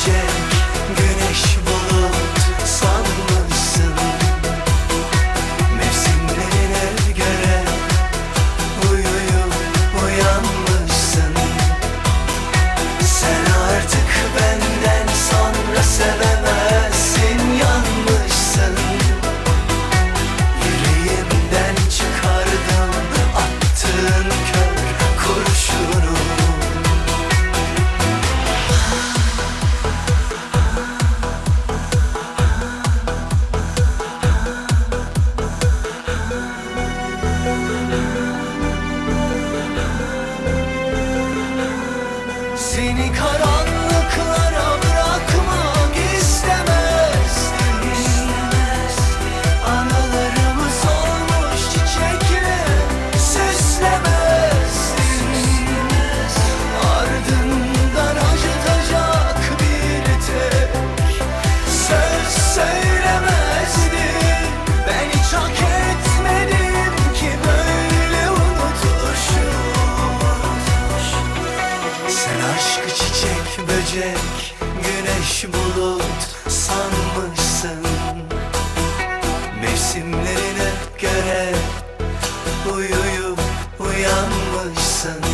życie böcek Güneş bulut sanmışsın. Mevsimlerine göre Uyuyup uyanmışsın